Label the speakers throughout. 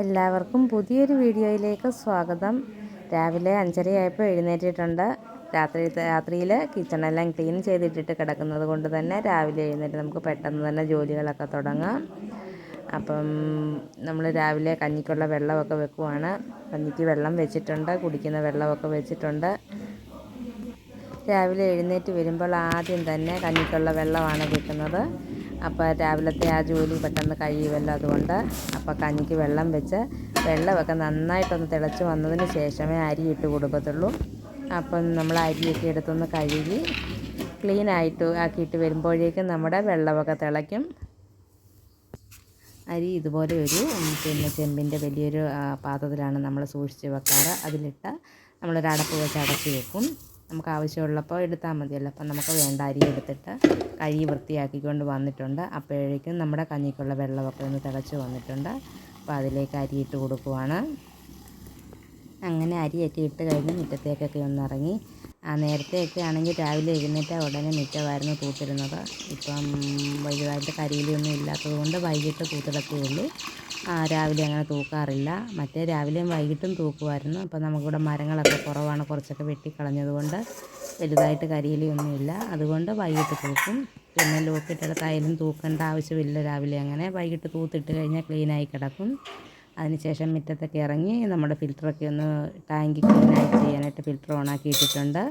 Speaker 1: എല്ലാവർക്കും പുതിയൊരു വീഡിയോയിലേക്ക് സ്വാഗതം. രാവിലെ അഞ്ചരയായപ്പോൾ എഴുന്നേറ്റിട്ടുണ്ട്. രാത്രി രാത്രിയിൽ കിച്ചണെല്ലാം ക്ലീൻ ചെയ്തിട്ടിട്ട് കിടക്കുന്നത് കൊണ്ട് തന്നെ രാവിലെ എഴുന്നേറ്റ് നമുക്ക് പെട്ടെന്ന് തന്നെ ജോലികളൊക്കെ തുടങ്ങാം. അപ്പം നമ്മൾ രാവിലെ കഞ്ഞിക്കുള്ള വെള്ളമൊക്കെ വെക്കുവാണ്. കഞ്ഞിക്ക് വെള്ളം വെച്ചിട്ടുണ്ട് കുടിക്കുന്ന വെള്ളമൊക്കെ വെച്ചിട്ടുണ്ട്. രാവിലെ എഴുന്നേറ്റ് വരുമ്പോൾ ആദ്യം തന്നെ കഞ്ഞിക്കുള്ള വെള്ളമാണ് വെക്കുന്നത് അപ്പോൾ രാവിലത്തെ ആ ജോലി പെട്ടെന്ന് കഴിയുമല്ലോ അതുകൊണ്ട് അപ്പോൾ കഞ്ഞിക്ക് വെള്ളം വെച്ച് വെള്ളമൊക്കെ നന്നായിട്ടൊന്ന് തിളച്ച് വന്നതിന് ശേഷമേ അരി ഇട്ട് കൊടുക്കത്തുള്ളൂ. അപ്പം നമ്മൾ അരിയൊക്കെ എടുത്തൊന്ന് കഴുകി ക്ലീൻ ആയിട്ട് ആക്കിയിട്ട് വരുമ്പോഴേക്കും നമ്മുടെ വെള്ളമൊക്കെ തിളയ്ക്കും. അരി ഇതുപോലെ ഒരു പിന്നെ ചെമ്പിന്റെ വലിയൊരു പാത്രത്തിലാണ് നമ്മൾ സൂക്ഷിച്ച് വെക്കാറ്. അതിലിട്ട് നമ്മളൊരു അടപ്പ് വെച്ച് അടച്ച് വെക്കും. നമുക്ക് ആവശ്യമുള്ളപ്പോൾ എടുത്താൽ മതിയല്ലോ. അപ്പം നമുക്ക് വേണ്ട അരി എടുത്തിട്ട് കഴുകി വൃത്തിയാക്കിക്കൊണ്ട് വന്നിട്ടുണ്ട്. അപ്പോഴേക്കും നമ്മുടെ കഞ്ഞിക്കുള്ള വെള്ളമൊക്കെ ഒന്ന് തിളച്ച് വന്നിട്ടുണ്ട്. അപ്പോൾ അതിലേക്ക് അരി ഇട്ട് കൊടുക്കുവാണ്. അങ്ങനെ അരിയൊക്കെ ഇട്ട് കഴിഞ്ഞ് മുറ്റത്തേക്കൊക്കെ ഒന്ന് ഇറങ്ങി നേരത്തെയൊക്കെ ആണെങ്കിൽ രാവിലെ എഴുന്നേറ്റാൽ ഉടനെ മുറ്റമായിരുന്നു തൂത്തിരുന്നത് ഇപ്പം വലുതായിട്ട് കരിയിലൊന്നും ഇല്ലാത്തത് കൊണ്ട് വൈകിട്ട് തൂത്തിടത്തേ ഉള്ളൂ. ആ, രാവിലെ അങ്ങനെ തൂക്കാറില്ല. മറ്റേ രാവിലെയും വൈകിട്ടും തൂക്കുമായിരുന്നു. അപ്പം നമുക്കിവിടെ മരങ്ങളൊക്കെ കുറവാണ്. കുറച്ചൊക്കെ വെട്ടിക്കളഞ്ഞതുകൊണ്ട് വലുതായിട്ട് കരിയിലൊന്നുമില്ല അതുകൊണ്ട് വൈകിട്ട് തൂക്കും. പിന്നെ ലോക്കിട്ടെടുത്തായാലും തൂക്കേണ്ട ആവശ്യമില്ല രാവിലെ അങ്ങനെ. വൈകിട്ട് തൂത്തിട്ട് കഴിഞ്ഞാൽ ക്ലീനായി കിടക്കും. അതിനുശേഷം മുറ്റത്തൊക്കെ ഇറങ്ങി നമ്മുടെ ഫിൽറ്ററൊക്കെ ഒന്ന് ടാങ്കി ക്ലീനായിട്ട് ചെയ്യാനായിട്ട് ഫിൽറ്റർ ഓണാക്കി ഇട്ടിട്ടുണ്ട്.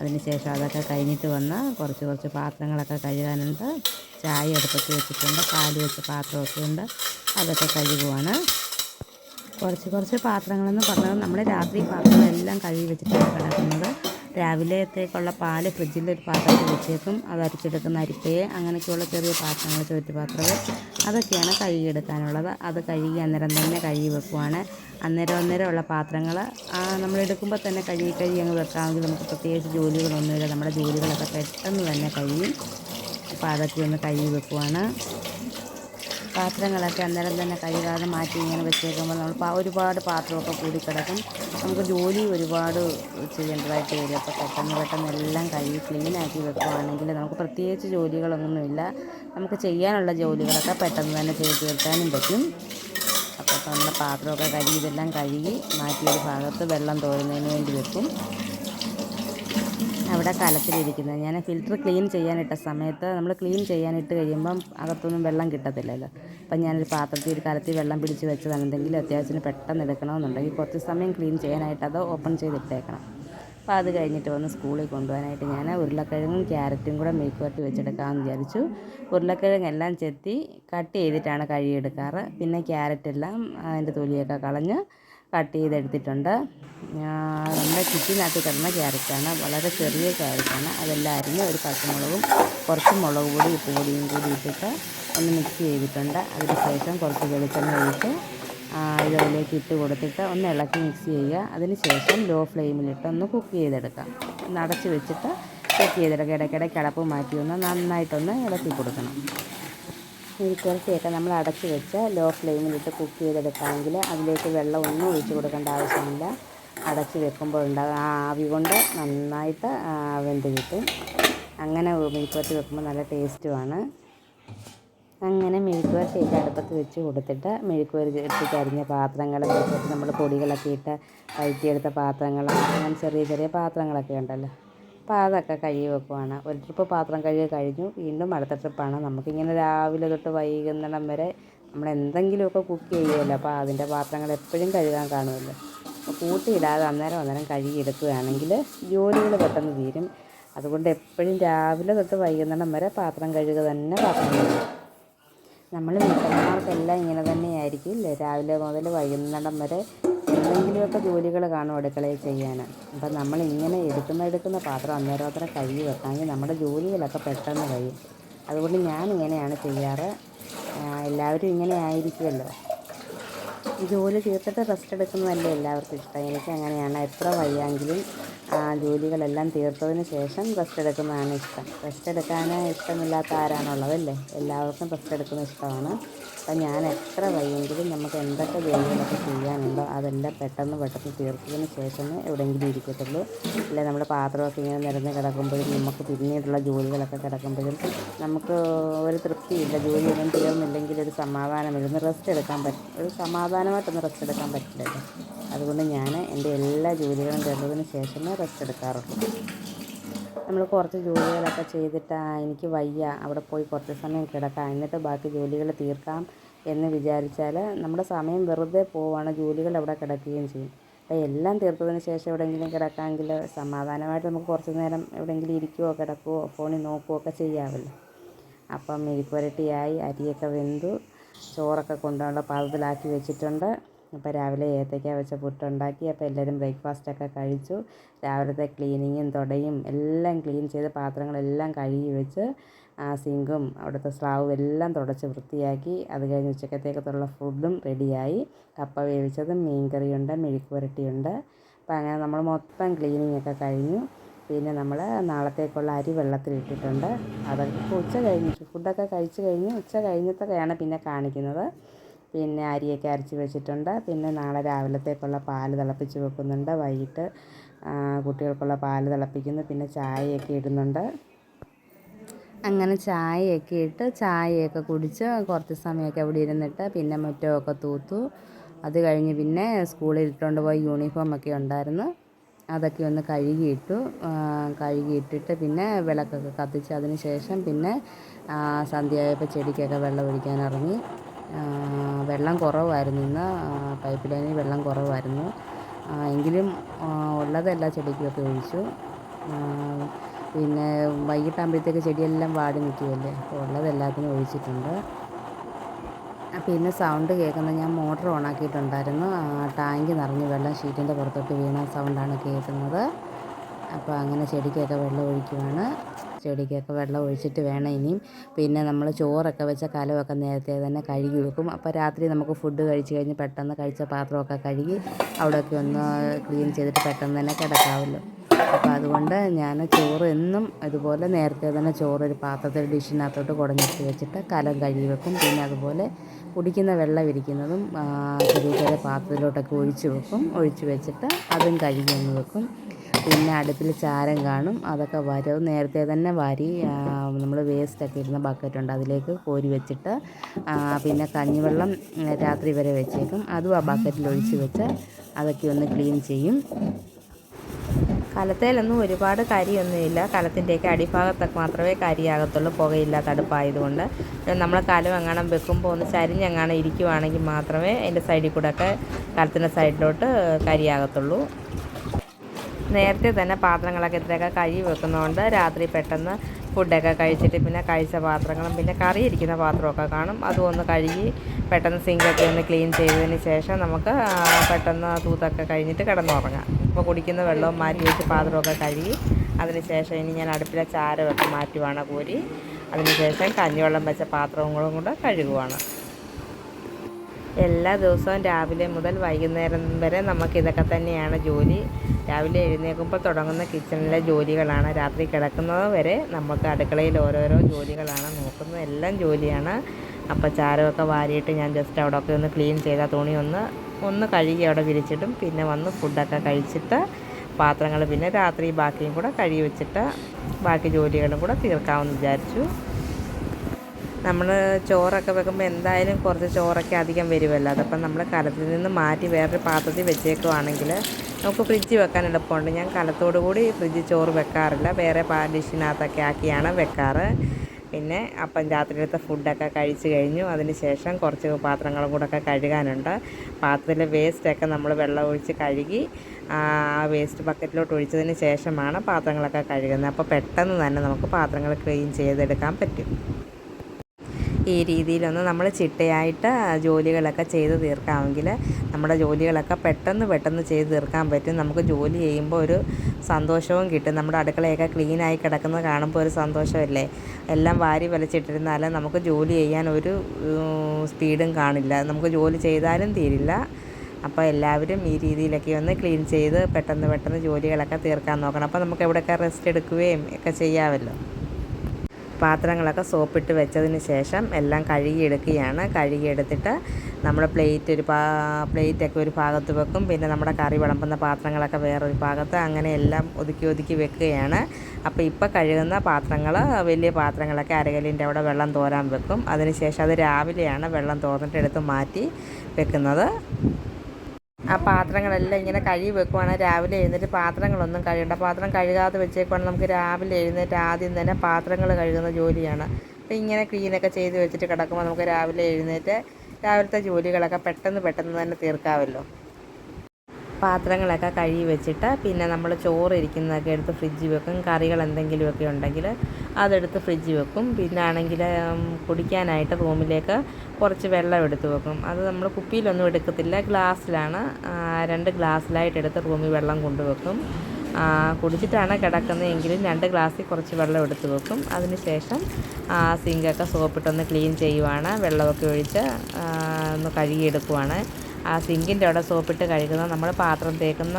Speaker 1: അതിനുശേഷം അതൊക്കെ കഴിഞ്ഞിട്ട് വന്ന് കുറച്ച് കുറച്ച് പാത്രങ്ങളൊക്കെ കഴുകാനുണ്ട്. ചായ അടുപ്പത്ത് വെച്ചിട്ടുണ്ട്. പാൽ വെച്ച പാത്രമൊക്കെ ഉണ്ട്. അതൊക്കെ കഴുകുവാണ്. കുറച്ച് കുറച്ച് പാത്രങ്ങളെന്ന് പറഞ്ഞാൽ നമ്മൾ രാത്രി പാത്രങ്ങളെല്ലാം കഴുകി വെച്ചിട്ടാണ് കിടക്കുന്നത്. രാവിലത്തേക്കുള്ള പാൽ ഫ്രിഡ്ജിൽ ഒരു പാത്രത്തിൽ വെച്ചേക്കും. അത് അരിച്ചെടുക്കുന്ന അരിപ്പയെ അങ്ങനെയൊക്കെയുള്ള ചെറിയ പാത്രങ്ങൾ ചോറ്റുപാത്രങ്ങൾ. അതൊക്കെയാണ് കഴുകിയെടുക്കാനുള്ളത്. അത് കഴുകി അന്നേരം തന്നെ കഴുകി വെക്കുവാണ്. അന്നേരം അന്നേരമുള്ള പാത്രങ്ങൾ നമ്മൾ എടുക്കുമ്പോൾ തന്നെ കഴുകി കഴുകി അങ്ങ് വെക്കാമെങ്കിൽ നമുക്ക് പ്രത്യേകിച്ച് ജോലികളൊന്നുമില്ല. നമ്മുടെ ജോലികളൊക്കെ പെട്ടെന്ന് തന്നെ കഴിയും. അപ്പോൾ അതൊക്കെ ഒന്ന് കഴുകി വെക്കുവാണ്. പാത്രങ്ങളൊക്കെ അന്നേരം തന്നെ കഴുകാതെ മാറ്റി ഇങ്ങനെ വെച്ചേക്കുമ്പോൾ നമ്മൾ ഒരുപാട് പാത്രമൊക്കെ കൂടിക്കിടക്കും. നമുക്ക് ജോലി ഒരുപാട് ചെയ്യേണ്ടതായിട്ട് വരും. അപ്പോൾ പെട്ടെന്ന് പെട്ടെന്ന് എല്ലാം കഴുകി ക്ലീനാക്കി വെക്കുകയാണെങ്കിൽ നമുക്ക് പ്രത്യേകിച്ച് ജോലികളൊന്നുമില്ല. നമുക്ക് ചെയ്യാനുള്ള ജോലികളൊക്കെ പെട്ടെന്ന് തന്നെ ചെയ്ത് തീർക്കാനും പറ്റും. അപ്പോൾ നമ്മുടെ പാത്രമൊക്കെ കഴുകി ഇതെല്ലാം കഴുകി മാറ്റിയൊരു ഭാഗത്ത് വെള്ളം തോരുന്നതിന് വേണ്ടി വെക്കും. അവിടെ കലത്തിലിരിക്കുന്നത്. ഞാൻ ഫിൽറ്റർ ക്ലീൻ ചെയ്യാനിട്ട സമയത്ത് നമ്മൾ ക്ലീൻ ചെയ്യാനിട്ട് കഴിയുമ്പം അകത്തൊന്നും വെള്ളം കിട്ടത്തില്ലല്ലോ. അപ്പം ഞാനൊരു പാത്രത്തിൽ ഒരു കലത്തിൽ വെള്ളം പിടിച്ച് വെച്ചതാണ്. എന്തെങ്കിലും അത്യാവശ്യത്തിന് പെട്ടെന്ന് എടുക്കണമെന്നുണ്ടെങ്കിൽ കുറച്ച് സമയം ക്ലീൻ ചെയ്യാനായിട്ട് അത് ഓപ്പൺ ചെയ്തിട്ടേക്കണം. അപ്പോൾ അത് കഴിഞ്ഞിട്ട് വന്ന് സ്കൂളിൽ കൊണ്ടുപോകാനായിട്ട് ഞാൻ ഉരുളക്കിഴങ്ങും ക്യാരറ്റും കൂടെ മെഴുക്ക് വരട്ടി വെച്ചെടുക്കാമെന്ന് വിചാരിച്ചു. ഉരുളക്കിഴങ്ങെല്ലാം ചെത്തി കട്ട് ചെയ്തിട്ടാണ് കഴുകിയെടുക്കാറ്. പിന്നെ ക്യാരറ്റെല്ലാം അതിന്റെ തൊലിയൊക്കെ കളഞ്ഞ് കട്ട് ചെയ്തെടുത്തിട്ടുണ്ട്. നമ്മുടെ ചുറ്റിനകത്ത് കിടന്ന ക്യാരറ്റാണ് വളരെ ചെറിയ ക്യാരറ്റാണ് അതെല്ലാം അരിഞ്ഞ് ഒരു പച്ചമുളകും കുറച്ച് മുളക് പൊടി ഉപ്പ് പൊടിയും കൂടി ഇട്ടിട്ട് ഒന്ന് മിക്സ് ചെയ്തിട്ടുണ്ട്. അതിന് ശേഷം കുറച്ച് വെളിച്ചെണ്ണ ഒഴിച്ച് ആ, ഇത് അതിലേക്ക് ഇട്ട് കൊടുത്തിട്ട് ഒന്ന് ഇളക്കി മിക്സ് ചെയ്യുക. അതിന് ശേഷം ലോ ഫ്ലെയിമിലിട്ട് ഒന്ന് കുക്ക് ചെയ്തെടുക്കാം. ഒന്ന് അടച്ച് വെച്ചിട്ട് കുക്ക് ചെയ്തെടുക്കുക ഇടയ്ക്കിടയ്ക്ക് അടപ്പ് മാറ്റി ഒന്ന് നന്നായിട്ടൊന്ന് ഇളക്കി കൊടുക്കണം. മെഴുക്കുവരട്ടിയൊക്കെ നമ്മൾ അടച്ചു വെച്ച് ലോ ഫ്ലെയിമിലിട്ട് കുക്ക് ചെയ്തെടുക്കുകയാണെങ്കിൽ അതിലേക്ക് വെള്ളം ഒന്നും ഒഴിച്ചു കൊടുക്കേണ്ട ആവശ്യമില്ല. അടച്ചു വെക്കുമ്പോൾ ഉണ്ടാകും. ആ ആവി കൊണ്ട് നന്നായിട്ട് വെന്ത് കിട്ടും. അങ്ങനെ മെഴുക്കുവരട്ടി വെക്കുമ്പോൾ നല്ല ടേസ്റ്റുമാണ്. അങ്ങനെ മെഴുക്കുവരട്ടിയൊക്കെ അടുപ്പത്ത് വെച്ച് കൊടുത്തിട്ട് മെഴുക്കുവരട്ടിക്ക് അരിഞ്ഞ പാത്രങ്ങൾ നമ്മൾ പൊടികളൊക്കെ ഇട്ട് വഴറ്റിയെടുത്ത പാത്രങ്ങൾ അങ്ങനെ ചെറിയ ചെറിയ പാത്രങ്ങളൊക്കെ ഉണ്ടല്ലോ. അപ്പോൾ അതൊക്കെ കഴുകി വെക്കുവാണ്. ഒരു ട്രിപ്പ് പാത്രം കഴുകി കഴിഞ്ഞു. വീണ്ടും അടുത്ത ട്രിപ്പാണ്. നമുക്കിങ്ങനെ രാവിലെ തൊട്ട് വൈകുന്നേരം വരെ നമ്മൾ എന്തെങ്കിലുമൊക്കെ കുക്ക് ചെയ്യുമല്ലോ അപ്പോൾ അതിന്റെ പാത്രങ്ങൾ എപ്പോഴും കഴുകാൻ കാണുമല്ലോ അപ്പോൾ കൂട്ടിയിടാതെ അന്നേരം അന്നേരം കഴുകി എടുക്കുകയാണെങ്കിൽ ജോലികൾ പെട്ടെന്ന് തീരും. അതുകൊണ്ട് എപ്പോഴും രാവിലെ തൊട്ട് വൈകുന്നേരം വരെ പാത്രം കഴുകുക തന്നെ പാത്രം നമ്മൾ വീട്ടമ്മമാർക്കെല്ലാം ഇങ്ങനെ തന്നെയായിരിക്കും. രാവിലെ മുതൽ വൈകുന്നേരം വരെ എന്തെങ്കിലുമൊക്കെ ജോലികൾ കാണും അടുക്കളയിൽ ചെയ്യാൻ. അപ്പം നമ്മൾ ഇങ്ങനെ എടുക്കുന്ന എടുക്കുന്ന പാത്രം അന്നേരം അത്ര കഴുകി വെക്കാമെങ്കിൽ നമ്മുടെ ജോലികളൊക്കെ പെട്ടെന്ന് കഴിയും. അതുകൊണ്ട് ഞാൻ ഇങ്ങനെയാണ് ചെയ്യാറ് എല്ലാവരും ഇങ്ങനെ ആയിരിക്കുമല്ലോ. ജോലി തീർത്തിട്ട് റെസ്റ്റ് എടുക്കുന്നതല്ലേ എല്ലാവർക്കും ഇഷ്ടം? എനിക്ക് അങ്ങനെയാണ് എത്ര വയ്യാങ്കിലും ജോലികളെല്ലാം തീർത്തതിന് ശേഷം റെസ്റ്റ് എടുക്കുന്നതാണ് ഇഷ്ടം. റെസ്റ്റ് എടുക്കാൻ ഇഷ്ടമില്ലാത്ത ആരാണുള്ളതല്ലേ? എല്ലാവർക്കും റെസ്റ്റ് എടുക്കുന്ന ഇഷ്ടമാണ്. അപ്പം ഞാൻ എത്ര വയ്യെങ്കിലും നമുക്ക് എന്തൊക്കെ ജോലികളൊക്കെ ചെയ്യാനുണ്ടോ അതെല്ലാം പെട്ടെന്ന് പെട്ടെന്ന് തീർത്തതിന് ശേഷമേ എവിടെയെങ്കിലും ഇരിക്കത്തുള്ളൂ. അല്ലെ നമ്മുടെ പാത്രമൊക്കെ ഇങ്ങനെ നിരന്ന് കിടക്കുമ്പോഴും നമുക്ക് പിന്നീടുള്ള ജോലികളൊക്കെ കിടക്കുമ്പോഴും നമുക്ക് ഒരു തൃപ്തിയില്ല ജോലിയൊന്നും തീർന്നില്ലെങ്കിൽ ഒരു സമാധാനം ഒന്ന് റെസ്റ്റ് എടുക്കാൻ പറ്റും ഒരു സമാധാനമായിട്ടൊന്ന് റെസ്റ്റ് എടുക്കാൻ പറ്റില്ലല്ലോ. അതുകൊണ്ട് ഞാൻ എന്റെ എല്ലാ ജോലികളും തീർന്നതിന് ശേഷമേ റെസ്റ്റ് എടുക്കാറുള്ളൂ. നമ്മൾ കുറച്ച് ജോലികളൊക്കെ ചെയ്തിട്ട് എനിക്ക് വയ്യ. അവിടെ പോയി കുറച്ച് സമയം കിടക്കാം. എന്നിട്ട് ബാക്കി ജോലികൾ തീർക്കാം എന്ന് വിചാരിച്ചാൽ നമ്മുടെ സമയം വെറുതെ പോവുകയാണ് ജോലികൾ അവിടെ കിടക്കുകയും ചെയ്യും. അപ്പോൾ എല്ലാം തീർത്തതിന് ശേഷം എവിടെയെങ്കിലും കിടക്കാമെങ്കിൽ സമാധാനമായിട്ട് നമുക്ക് കുറച്ച് നേരം എവിടെയെങ്കിലും ഇരിക്കുകയോ കിടക്കുകയോ ഫോണിൽ നോക്കുകയോ ഒക്കെ ചെയ്യാമല്ലോ അപ്പം മെഴുക്കുവരട്ടിയായി അരിയൊക്കെ വെന്തു ചോറൊക്കെ കൊണ്ടുള്ള പാത്രത്തിലാക്കി വെച്ചിട്ടുണ്ട്. അപ്പോൾ രാവിലെ ഏത്തയ്ക്ക വെച്ച പുട്ടുണ്ടാക്കി അപ്പോൾ എല്ലാവരും ബ്രേക്ക്ഫാസ്റ്റൊക്കെ കഴിച്ചു. രാവിലത്തെ ക്ലീനിങ്ങും തുടയും എല്ലാം ക്ലീൻ ചെയ്ത് പാത്രങ്ങളെല്ലാം കഴുകി വെച്ച് ആ സിങ്കും അവിടുത്തെ സ്ലാവും എല്ലാം തുടച്ച് വൃത്തിയാക്കി അത് കഴിഞ്ഞ് ഉച്ചക്കത്തേക്കത്തുള്ള ഫുഡും റെഡിയായി. കപ്പ വേവിച്ചതും മീൻ കറിയുണ്ട് മെഴുക്ക് പുരട്ടിയുണ്ട് അപ്പോൾ അങ്ങനെ നമ്മൾ മൊത്തം ക്ലീനിങ് ഒക്കെ കഴിഞ്ഞു. പിന്നെ നമ്മൾ നാളത്തേക്കുള്ള അരി വെള്ളത്തിലിട്ടിട്ടുണ്ട് അതൊക്കെ ഉച്ച കഴിഞ്ഞിട്ട് ഫുഡൊക്കെ കഴിച്ച് കഴിഞ്ഞ് ഉച്ച കഴിഞ്ഞിട്ടൊക്കെയാണ് പിന്നെ കാണിക്കുന്നത്. പിന്നെ അരിയൊക്കെ അരച്ച് വെച്ചിട്ടുണ്ട്. പിന്നെ നാളെ രാവിലത്തേക്കുള്ള പാൽ തിളപ്പിച്ച് വെക്കുന്നുണ്ട്. വൈകിട്ട് കുട്ടികൾക്കുള്ള പാൽ തിളപ്പിക്കുന്നു. പിന്നെ ചായയൊക്കെ ഇടുന്നുണ്ട്. അങ്ങനെ ചായയൊക്കെ ഇട്ട് ചായയൊക്കെ കുടിച്ച് കുറച്ച് സമയമൊക്കെ അവിടെ ഇരുന്നിട്ട് പിന്നെ മുറ്റമൊക്കെ തൂത്തു. അത് കഴിഞ്ഞ് പിന്നെ സ്കൂളിൽ ഇട്ടുകൊണ്ട് പോയി യൂണിഫോമൊക്കെ ഉണ്ടായിരുന്നു. അതൊക്കെ ഒന്ന് കഴുകിയിട്ടു കഴുകിയിട്ടിട്ട് പിന്നെ വിളക്കൊക്കെ കത്തിച്ച് അതിന് ശേഷം പിന്നെ സന്ധ്യയായപ്പോൾ ചെടിക്കൊക്കെ വെള്ളം ഒഴിക്കാൻ ഇറങ്ങി. വെള്ളം കുറവായിരുന്നു. ഇന്ന് പൈപ്പ് ലൈനിൽ വെള്ളം കുറവായിരുന്നു. എങ്കിലും ഉള്ളതെല്ലാം ചെടിക്കൊക്കെ ഒഴിച്ചു. പിന്നെ വൈകിട്ടാകുമ്പോഴത്തേക്ക് ചെടിയെല്ലാം വാടി നിൽക്കുമല്ലേ അപ്പോൾ ഉള്ളതെല്ലാത്തിനും ഒഴിച്ചിട്ടുണ്ട്. അപ്പോൾ പിന്നെ സൗണ്ട് കേൾക്കുന്നത് ഞാൻ മോട്ടർ ഓണാക്കിയിട്ടുണ്ടായിരുന്നു ടാങ്ക് നിറഞ്ഞ് വെള്ളം ഷീറ്റിന്റെ പുറത്തോട്ട് വീണ സൗണ്ടാണ് കേൾക്കുന്നത്. അപ്പോൾ അങ്ങനെ ചെടിക്കൊക്കെ വെള്ളം ഒഴിക്കുവാണ്. ചെടിക്കൊക്കെ വെള്ളം ഒഴിച്ചിട്ട് വേണം ഇനിയും. പിന്നെ നമ്മൾ ചോറൊക്കെ വെച്ച കലമൊക്കെ നേരത്തെ തന്നെ കഴുകി വെക്കും അപ്പോൾ രാത്രി നമുക്ക് ഫുഡ് കഴിച്ച് കഴിഞ്ഞ് പെട്ടെന്ന് കഴിച്ച പാത്രമൊക്കെ കഴുകി അവിടെയൊക്കെ ഒന്ന് ക്ലീൻ ചെയ്തിട്ട് പെട്ടെന്ന് തന്നെ കിടക്കാമല്ലോ അപ്പോൾ അതുകൊണ്ട് ഞാൻ ചോറ് എന്നും ഇതുപോലെ നേരത്തെ തന്നെ ചോറ് ഒരു പാത്രത്തിൽ ഡിഷിനകത്തോട്ട് കുടഞ്ഞിട്ട് വെച്ചിട്ട് കലം കഴുകി വെക്കും. പിന്നെ അതുപോലെ കുടിക്കുന്ന വെള്ളം ഇരിക്കുന്നതും ചെറിയ ചെറിയ പാത്രത്തിലോട്ടൊക്കെ ഒഴിച്ച് വെക്കും. ഒഴിച്ച് വെച്ചിട്ട് അതും കഴുകി വെക്കും. പിന്നെ അടുപ്പിൽ ചാരം കാണും. അതൊക്കെ വരവ്. നേരത്തെ തന്നെ വാരി നമ്മൾ വേസ്റ്റൊക്കെ ഇടുന്ന ബക്കറ്റുണ്ട് അതിലേക്ക് കോരി വെച്ചിട്ട് പിന്നെ കഞ്ഞിവെള്ളം രാത്രി വരെ വെച്ചേക്കും. അതും ആ ബക്കറ്റിൽ ഒഴിച്ച് വെച്ച് അതൊക്കെ ഒന്ന് ക്ലീൻ ചെയ്യും. കലത്തേലൊന്നും ഒരുപാട് കരിയൊന്നുമില്ല. കലത്തിന്റെയൊക്കെ അടിഭാഗത്തൊക്കെ മാത്രമേ കരിയാകത്തുള്ളൂ. പുകയില്ലാത്ത അടുപ്പായതുകൊണ്ട് നമ്മൾ കലം എങ്ങാനും വെക്കുമ്പോൾ ഒന്ന് ചരിഞ്ഞെങ്ങാനും ഇരിക്കുവാണെങ്കിൽ മാത്രമേ അതിന്റെ സൈഡിൽ കൂടെയൊക്കെ കലത്തിന്റെ സൈഡിലോട്ട് കരിയാകത്തുള്ളൂ. നേരത്തെ തന്നെ പാത്രങ്ങളൊക്കെ ഇത്രയൊക്കെ കഴുകി വെക്കുന്നതുകൊണ്ട് രാത്രി പെട്ടെന്ന് ഫുഡൊക്കെ കഴിച്ചിട്ട് പിന്നെ കഴിച്ച പാത്രങ്ങളും പിന്നെ കറി ഇരിക്കുന്ന പാത്രമൊക്കെ കാണും. അതും ഒന്ന് കഴുകി പെട്ടെന്ന് സിങ്കൊക്കെ ഒന്ന് ക്ലീൻ ചെയ്തതിന് ശേഷം നമുക്ക് പെട്ടെന്ന് തൂത്തൊക്കെ കഴിഞ്ഞിട്ട് കിടന്നുറങ്ങാം. ഇപ്പോൾ കുടിക്കുന്ന വെള്ളവും മാറ്റി വെച്ച് പാത്രമൊക്കെ കഴുകി അതിന് ശേഷം ഇനി ഞാൻ അടുപ്പിലെ ചാരമൊക്കെ മാറ്റുവാണ് കോരി. അതിനുശേഷം കഞ്ഞിവെള്ളം വെച്ച പാത്രങ്ങളും കൂടെ കഴുകുവാണ്. എല്ലാ ദിവസവും രാവിലെ മുതൽ വൈകുന്നേരം വരെ നമുക്ക് ഇതൊക്കെ തന്നെയാണ് ജോലി. രാവിലെ എഴുന്നേൽക്കുമ്പോൾ തുടങ്ങുന്ന കിച്ചണിലെ ജോലികളാണ്. രാത്രി കിടക്കുന്നത് വരെ നമുക്ക് അടുക്കളയിൽ ഓരോരോ ജോലികളാണ് നോക്കുന്നത്. എല്ലാം ജോലിയാണ്. അപ്പോൾ ചാരമൊക്കെ വാരിയിട്ട് ഞാൻ ജസ്റ്റ് അവിടെയൊക്കെ ഒന്ന് ക്ലീൻ ചെയ്ത തുണി ഒന്ന് ഒന്ന് കഴുകി അവിടെ വിരിച്ചിട്ടും പിന്നെ വന്ന് ഫുഡൊക്കെ കഴിച്ചിട്ട് പാത്രങ്ങൾ പിന്നെ രാത്രി ബാക്കിയും കൂടെ കഴുകി വെച്ചിട്ട് ബാക്കി ജോലികളും കൂടെ തീർക്കാമെന്ന് വിചാരിച്ചു. നമ്മൾ ചോറൊക്കെ വെക്കുമ്പോൾ എന്തായാലും കുറച്ച് ചോറൊക്കെ അധികം വരുമല്ലോ അതപ്പം നമ്മൾ കലത്തിൽ നിന്ന് മാറ്റി വേറൊരു പാത്രത്തിൽ വെച്ചേക്കുവാണെങ്കിൽ നമുക്ക് ഫ്രിഡ്ജ് വെക്കാൻ എളുപ്പമുണ്ട് ഞാൻ കലത്തോടു കൂടി ഫ്രിഡ്ജ് ചോറ് വെക്കാറില്ല. വേറെ പാ ഡിഷിനകത്തൊക്കെ ആക്കിയാണ് വെക്കാറ്. പിന്നെ അപ്പം രാത്രിയിലത്തെ ഫുഡൊക്കെ കഴിച്ചു കഴിഞ്ഞു. അതിന് ശേഷം കുറച്ച് പാത്രങ്ങളും കൂടെ ഒക്കെ കഴുകാനുണ്ട്. പാത്രത്തിലെ വേസ്റ്റൊക്കെ നമ്മൾ വെള്ളം ഒഴിച്ച് കഴുകി ആ വേസ്റ്റ് ബക്കറ്റിലോട്ട് ഒഴിച്ചതിന് ശേഷമാണ് പാത്രങ്ങളൊക്കെ കഴുകുന്നത്. അപ്പോൾ പെട്ടെന്ന് തന്നെ നമുക്ക് പാത്രങ്ങൾ ക്ലീൻ ചെയ്തെടുക്കാൻ പറ്റും. ഈ രീതിയിലൊന്ന് നമ്മൾ ചിട്ടയായിട്ട് ജോലികളൊക്കെ ചെയ്ത് തീർക്കാമെങ്കിൽ നമ്മുടെ ജോലികളൊക്കെ പെട്ടെന്ന് പെട്ടെന്ന് ചെയ്ത് തീർക്കാൻ പറ്റും. നമുക്ക് ജോലി ചെയ്യുമ്പോൾ ഒരു സന്തോഷവും കിട്ടും. നമ്മുടെ അടുക്കളയൊക്കെ ക്ലീനായി കിടക്കുന്നത് കാണുമ്പോൾ ഒരു സന്തോഷമല്ലേ? എല്ലാം വാരി വലിച്ചിട്ടിരുന്നാൽ നമുക്ക് ജോലി ചെയ്യാൻ ഒരു സ്പീഡും കാണില്ല. നമുക്ക് ജോലി ചെയ്താലും തീരില്ല. അപ്പോൾ എല്ലാവരും ഈ രീതിയിലൊക്കെ ഒന്ന് ക്ലീൻ ചെയ്ത് പെട്ടെന്ന് പെട്ടെന്ന് ജോലികളൊക്കെ തീർക്കാൻ നോക്കണം. അപ്പോൾ നമുക്ക് എവിടെയൊക്കെ റെസ്റ്റ് എടുക്കുകയും ഒക്കെ ചെയ്യാമല്ലോ. പാത്രങ്ങളൊക്കെ സോപ്പിട്ട് വെച്ചതിന് ശേഷം എല്ലാം കഴുകിയെടുക്കുകയാണ്. കഴുകിയെടുത്തിട്ട് നമ്മൾ പ്ലേറ്റ് ഒരു പാ പ്ലേറ്റൊക്കെ ഒരു ഭാഗത്ത് വെക്കും. പിന്നെ നമ്മുടെ കറി വിളമ്പുന്ന പാത്രങ്ങളൊക്കെ വേറൊരു ഭാഗത്ത് അങ്ങനെ എല്ലാം ഒതുക്കി ഒതുക്കി വെക്കുകയാണ്. അപ്പോൾ ഇപ്പോൾ കഴുകുന്ന പാത്രങ്ങൾ വലിയ പാത്രങ്ങളൊക്കെ അരകലിന്റെ അവിടെ വെള്ളം തോരാൻ വെക്കും. അതിനുശേഷം അത് രാവിലെയാണ് വെള്ളം തോർന്നിട്ട് എടുത്ത് മാറ്റി വെക്കുന്നത്. ആ പാത്രങ്ങളെല്ലാം ഇങ്ങനെ കഴുകി വെക്കുവാണെങ്കിൽ രാവിലെ എഴുന്നേറ്റ് പാത്രങ്ങളൊന്നും കഴുകണ്ട. പാത്രം കഴുകാതെ വെച്ചേക്കുവാണെങ്കിൽ നമുക്ക് രാവിലെ എഴുന്നേറ്റ് ആദ്യം തന്നെ പാത്രങ്ങൾ കഴുകുന്ന ജോലിയാണ്. അപ്പോൾ ഇങ്ങനെ ക്ലീനൊക്കെ ചെയ്ത് വെച്ചിട്ട് കിടക്കുമ്പോൾ നമുക്ക് രാവിലെ എഴുന്നേറ്റ് രാവിലത്തെ ജോലികളൊക്കെ പെട്ടെന്ന് പെട്ടെന്ന് തന്നെ തീർക്കാമല്ലോ. പാത്രങ്ങളൊക്കെ കഴുകി വെച്ചിട്ട് പിന്നെ നമ്മൾ ചോറ് ഇരിക്കുന്നതൊക്കെ എടുത്ത് ഫ്രിഡ്ജിൽ വെക്കും. കറികൾ എന്തെങ്കിലുമൊക്കെ ഉണ്ടെങ്കിൽ അതെടുത്ത് ഫ്രിഡ്ജിൽ വെക്കും. പിന്നെ ആണെങ്കിൽ കുടിക്കാനായിട്ട് റൂമിലേക്ക് കുറച്ച് വെള്ളം എടുത്ത് വെക്കും. അത് നമ്മൾ കുപ്പിയിലൊന്നും എടുക്കത്തില്ല. ഗ്ലാസ്സിലാണ്. രണ്ട് ഗ്ലാസ്സിലായിട്ട് എടുത്ത് റൂമിൽ വെള്ളം കൊണ്ടുവെക്കും കുടിച്ചിട്ടാണ് കിടക്കുന്നതെങ്കിലും രണ്ട് ഗ്ലാസ്സിൽ കുറച്ച് വെള്ളം എടുത്ത് വെക്കും. അതിനുശേഷം സിങ്കൊക്കെ സോപ്പിട്ടൊന്ന് ക്ലീൻ ചെയ്യുവാണ്. വെള്ളമൊക്കെ ഒഴിച്ച് ഒന്ന് കഴുകിയെടുക്കുവാണ്. ആ സിങ്കിന്റെ അവിടെ സോപ്പിട്ട് കഴുകുന്ന നമ്മൾ പാത്രം തേക്കുന്ന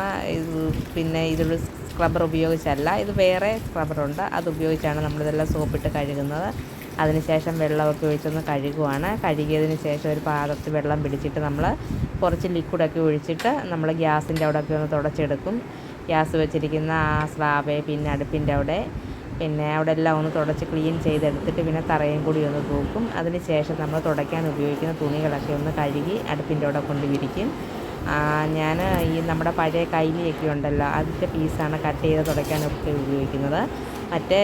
Speaker 1: പിന്നെ ഇതൊരു സ്ക്രബ്ബർ ഉപയോഗിച്ചല്ല ഇത് വേറെ സ്ക്രബ്ബറുണ്ട് അത് ഉപയോഗിച്ചാണ് നമ്മളിതെല്ലാം സോപ്പിട്ട് കഴുകുന്നത്. അതിനുശേഷം വെള്ളമൊക്കെ ഒഴിച്ചൊന്ന് കഴുകുവാണ്. കഴുകിയതിന് ശേഷം ഒരു പാത്രത്തിൽ വെള്ളം പിടിച്ചിട്ട് നമ്മൾ കുറച്ച് ലിക്വിഡൊക്കെ ഒഴിച്ചിട്ട് നമ്മൾ ഗ്യാസിന്റെ അവിടെയൊക്കെ ഒന്ന് തുടച്ചെടുക്കും. ഗ്യാസ് വെച്ചിരിക്കുന്ന ആ സ്ലാബ് പിന്നെ അടുപ്പിന്റെ അവിടെ പിന്നെ അവിടെ എല്ലാം ഒന്ന് തുടച്ച് ക്ലീൻ ചെയ്തെടുത്തിട്ട് പിന്നെ തറയും കൂടി ഒന്ന് തൂക്കും. അതിന് ശേഷം നമ്മൾ തുടയ്ക്കാൻ ഉപയോഗിക്കുന്ന തുണികളൊക്കെ ഒന്ന് കഴുകി അടുപ്പിന്റെ അവിടെ കൊണ്ട് വിരിക്കും. ഞാൻ ഈ നമ്മുടെ പഴയ കൈലിയൊക്കെ ഉണ്ടല്ലോ അതിന്റെ പീസാണ് കട്ട് ചെയ്ത് തുടയ്ക്കാനൊക്കെ ഉപയോഗിക്കുന്നത്. മറ്റേ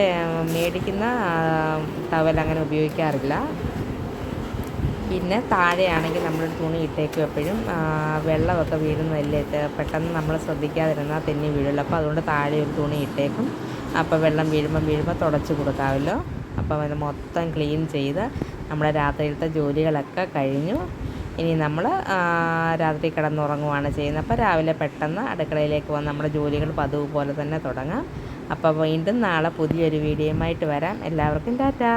Speaker 1: മേടിക്കുന്ന ടവൽ അങ്ങനെ ഉപയോഗിക്കാറില്ല. പിന്നെ താഴെയാണെങ്കിൽ നമ്മൾ തുണി ഇട്ടേക്കും എപ്പോഴും വെള്ളമൊക്കെ വീഴുന്നതല്ലേ പെട്ടെന്ന് നമ്മൾ ശ്രദ്ധിക്കാതിരുന്നാൽ തെന്നി വീഴുള്ളൂ. അപ്പോൾ അതുകൊണ്ട് താഴെ ഒരു തുണി ഇട്ടേക്കും. അപ്പോൾ വെള്ളം വീഴുമ്പോൾ വീഴുമ്പോൾ തുടച്ച് കൊടുക്കാമല്ലോ. അപ്പോൾ അത് മൊത്തം ക്ലീൻ ചെയ്ത് നമ്മുടെ രാത്രിയിലത്തെ ജോലികളൊക്കെ കഴിഞ്ഞു. ഇനി നമ്മൾ രാത്രി കിടന്നുറങ്ങുവാണ് ചെയ്യുന്നത്. അപ്പോൾ രാവിലെ പെട്ടെന്ന് അടുക്കളയിലേക്ക് വന്ന് നമ്മുടെ ജോലികൾ പതിവ് പോലെ തന്നെ തുടങ്ങാം. അപ്പോൾ വീണ്ടും നാളെ പുതിയൊരു വീഡിയോയുമായിട്ട് വരാം. എല്ലാവർക്കും ടാറ്റാ.